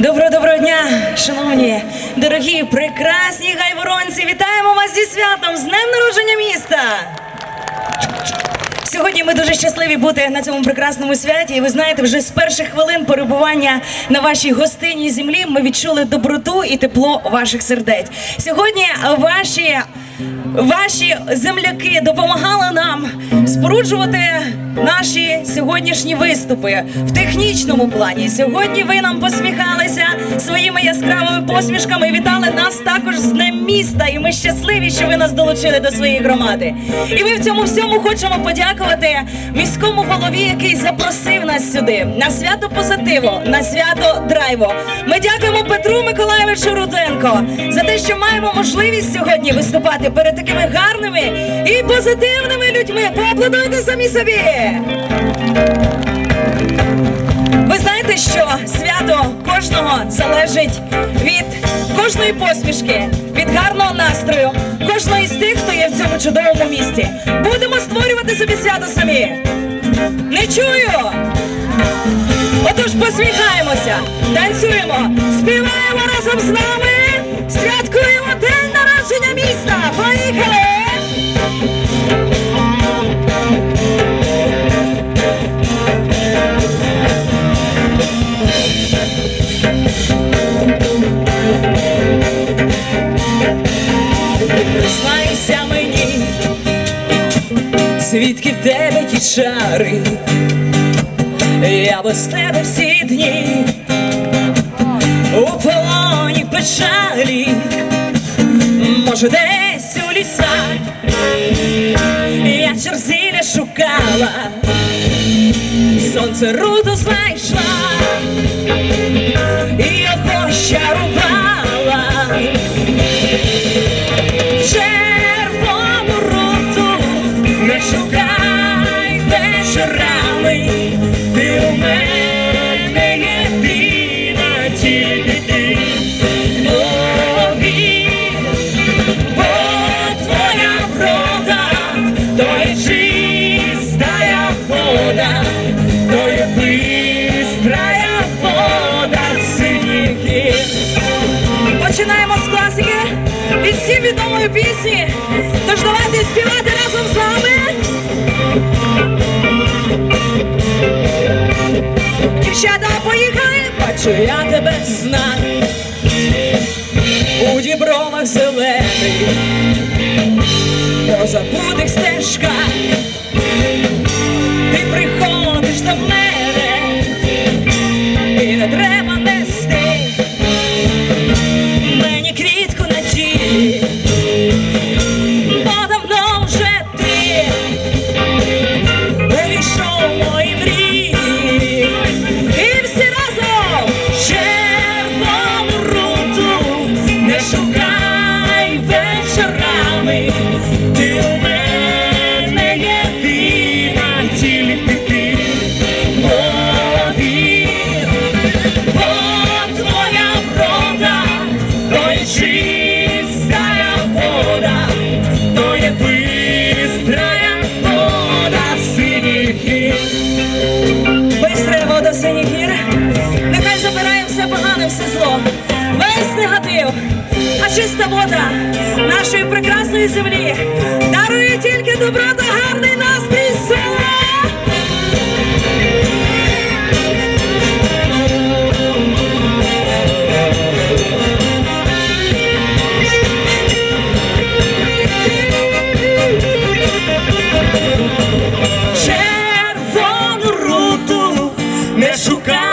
Доброго доброго дня, шановні, дорогі, прекрасні гайворонці! Вітаємо вас зі святом з днем народження міста! Сьогодні ми дуже щасливі бути на цьому прекрасному святі. І ви знаєте, вже з перших хвилин перебування на вашій гостинній землі ми відчули доброту і тепло ваших сердець. Сьогодні ваші, ваші земляки допомагали нам споруджувати наші сьогоднішні виступи в технічному плані. Сьогодні ви нам посміхалися своїми яскравими посмішками. і Вітали нас також з Днем міста. І ми щасливі, що ви нас долучили до своєї громади. І ми в цьому всьому хочемо подякувати міському голові, який запросив нас сюди на свято позитиву, на свято драйву. Ми дякуємо Петру Миколаєвичу Руденко за те, що маємо можливість сьогодні виступати перед такими гарними і позитивними людьми. Поаплодуйте самі собі. Що свято кожного залежить від кожної посмішки, від гарного настрою, кожного із тих, хто є в цьому чудовому місті. Будемо створювати собі свято самі. Не чую. Отож посміхаємося, танцюємо, співаємо разом з нами, святкуємо день народження міста. Поїхали! Звідки в тебе ті чари, я без тебе всі дні. У полоні печалі, може, десь у лісах. Я черзіля шукала, сонце руду знайшла Починаємо з класики від всім відомої пісні. Тож співати разом з нами. Дівчата, поїхали, бачу, знаю. У дібромах зелених, по забутих стежках. Ти приходиш до мене, і не треба а чиста вода нашої прекрасної землі дарує тільки добро та гарний настрій села. червону руту не шукай